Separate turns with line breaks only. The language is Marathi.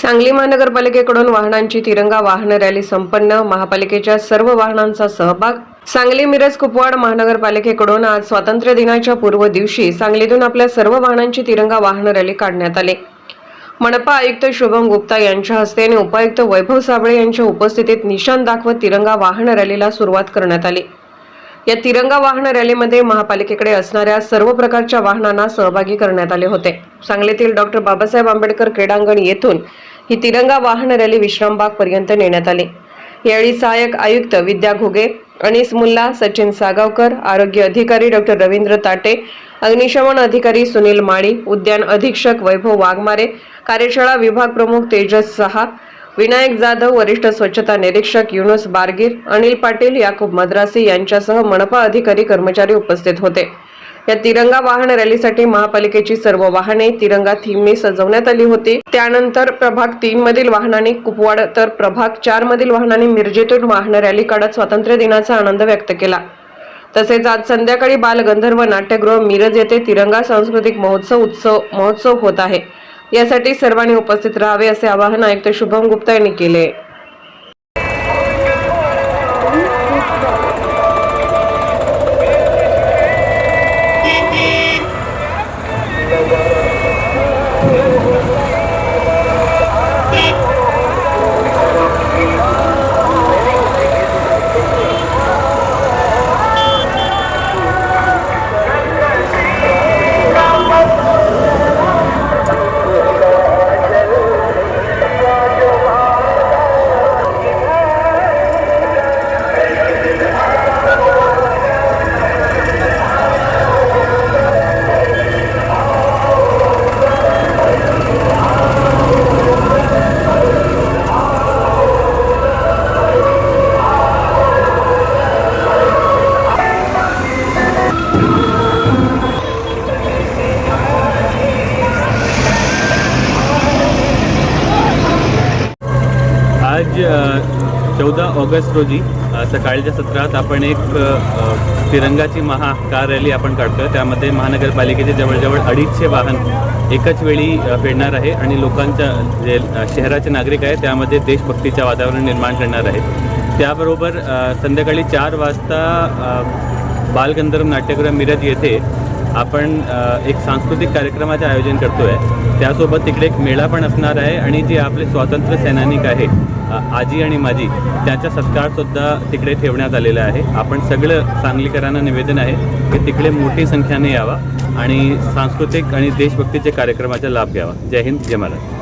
सांगली महानगरपालिकेकडून वाहनांची तिरंगा वाहन रॅली संपन्न. महापालिकेच्या सर्व वाहनांचा सहभाग. सांगली मिरज कुपवाड महानगरपालिकेकडून आज स्वातंत्र्य दिनाच्या पूर्व दिवशी सांगलीतून आपल्या सर्व वाहनांची तिरंगा वाहन रॅली काढण्यात आली. मनपा आयुक्त शुभम गुप्ता यांच्या हस्ते आणि उपायुक्त वैभव साबळे यांच्या उपस्थितीत निशाण दाखवत तिरंगा वाहन रॅलीला सुरुवात करण्यात आली. या तिरंगा वाहन रॅलीमध्ये महापालिकेकडे असणाऱ्या सर्व प्रकारच्या वाहनांना सहभागी करण्यात आले होते. सांगलीतील डॉक्टर बाबासाहेब आंबेडकर क्रीडांगण येथून ही तिरंगा वाहन रॅली विश्रामबाग पर्यंत नेण्यात आली. यावेळी सहाय्यक आयुक्त विद्या घुगे अनिस मुल्ला सचिन सागावकर आरोग्य अधिकारी डॉक्टर रवींद्र ताटे अग्निशमन अधिकारी सुनील माळी उद्यान अधीक्षक वैभव वाघमारे कार्यशाळा विभाग प्रमुख तेजस सहा विनायक जाधव वरिष्ठ स्वच्छता निरीक्षक युनुस बारगीर अनिल पाटील याकूब मद्रासी यांच्यासह मनपा अधिकारी कर्मचारी उपस्थित होते. या तिरंगा वाहन रॅलीसाठी महापालिकेची सर्व वाहने तिरंगा थीमने सजवण्यात आली होती. त्यानंतर प्रभाग तीन मधील वाहनांनी कुपवाड तर प्रभाग चार मधील वाहनांनी मिरजेतून वाहन रॅली काढत स्वातंत्र्य दिनाचा आनंद व्यक्त केला. तसेच आज संध्याकाळी बालगंधर्व नाट्यगृह मिरज येथे तिरंगा सांस्कृतिक महोत्सव उत्सव महोत्सव होत आहे. यासाठी सर्वांनी उपस्थित राहावे असे आवाहन आयुक्त शुभम गुप्ता यांनी केले.
आज चौदा ऑगस्ट रोजी सकाळच्या सत्रात आपण एक तिरंगाची महाकार रॅली आपण काढतोय. त्यामध्ये महानगरपालिकेचे जवळजवळ अडीचशे वाहन एकाच वेळी फिरणार आहे आणि लोकांच्या जे शहराचे नागरिक आहेत त्यामध्ये देशभक्तीचे वातावरण निर्माण करणार आहे त्याबरोबर संध्याकाळी चार वाजता बालगंधर्व नाट्यगृह मिरज येथे आपण एक सांस्कृतिक कार्यक्रमाचे आयोजन करतो आहे त्यासोबत तिकडे एक मेळा पण असणार आहे आणि जे आपले स्वातंत्र्य सैनिक आहे आजी आणि माझी त्याचा सत्कारसुद्धा तिकडे ठेवण्यात आलेला आहे. आपण सगळं सांगलीकरांना निवेदन आहे की तिकडे मोठी संख्याने यावा आणि सांस्कृतिक आणि देशभक्तीचे कार्यक्रमाचा लाभ घ्यावा. जय हिंद जय महाराज